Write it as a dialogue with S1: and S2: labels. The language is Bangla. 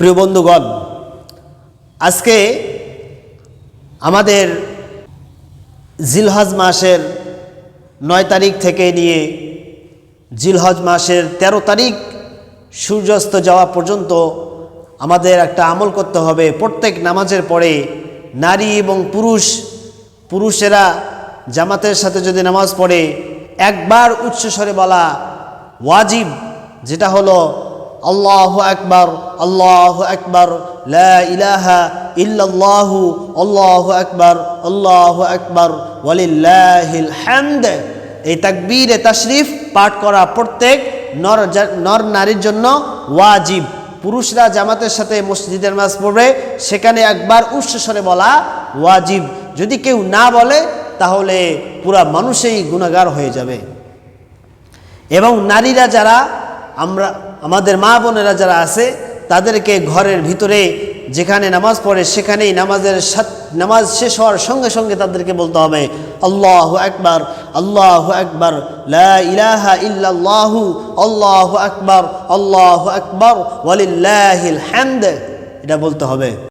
S1: প্রিয় বন্ধুগণ, আজকে আমাদের জিলহজ মাসের নয় তারিখ থেকে নিয়ে জিলহজ মাসের ১৩ তারিখ সূর্যাস্ত যাওয়া পর্যন্ত আমাদের একটা আমল করতে হবে। প্রত্যেক নামাজের পরে নারী এবং পুরুষ, পুরুষেরা জামাতের সাথে যদি নামাজ পড়ে, একবার উচ্চস্বরে বলা ওয়াজিব, যেটা হলো আল্লাহ আকবর আল্লাহ আকবর ইলাহা ইল্লাল্লাহু, আল্লাহ আকবর আল্লাহ আকবর, ওয়ালিল্লাহিল হামদ। এই তাকবীরে তাশরিফ পাঠ করা প্রত্যেক নর নর নারীর জন্য ওয়াজিব। পুরুষরা জামাতের সাথে মসজিদের নামাজ পড়বে, সেখানে একবার উচ্চস্বরে বলা ওয়াজিব। যদি কেউ না বলে, তাহলে পুরা মানুষেই গুণাগার হয়ে যাবে। এবং নারীরা যারা আমরা, আমাদের মা বোনেরা যারা আছে, তাদেরকে ঘরের ভিতরে যেখানে নামাজ পড়ে সেখানেই নামাজের নামাজ শেষ হওয়ার সঙ্গে সঙ্গে তাদেরকে বলতে হবে, আল্লাহ একবার আল্লাহ একবার লা ইলাহা ইল্লাহু আল্লাহ আকবার, আল্লাহ আকবর, ওয়ালিল্লাহিল হ্যান্দ এটা বলতে হবে।